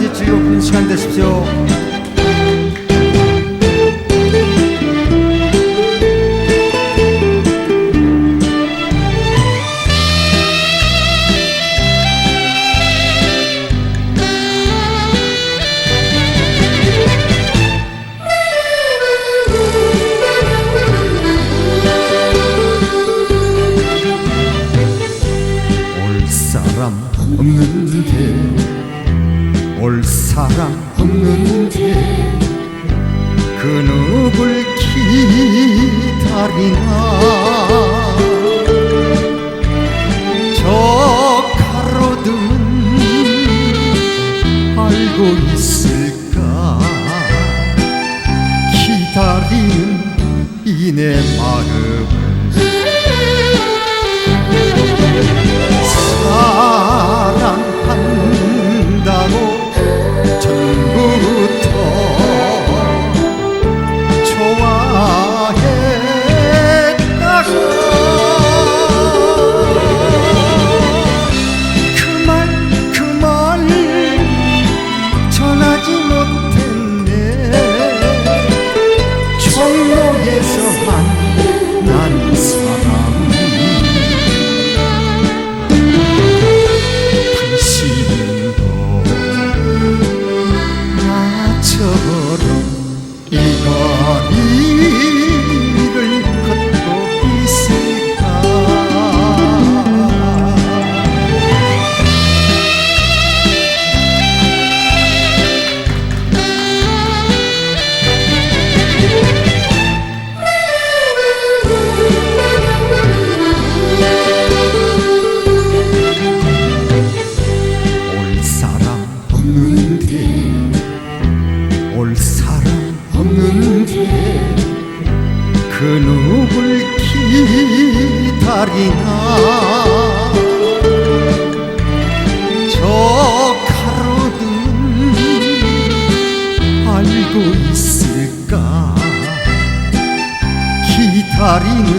끝까지 즐거운 시간 되십시오. 없는데 올 사람 없는데 그 누굴 기다리나? 저 가로등은 알고 있을까? 기다리는 이내 마음을 기다리나 저 가로등 알고 있을까? 기다리는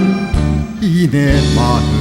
이내 마음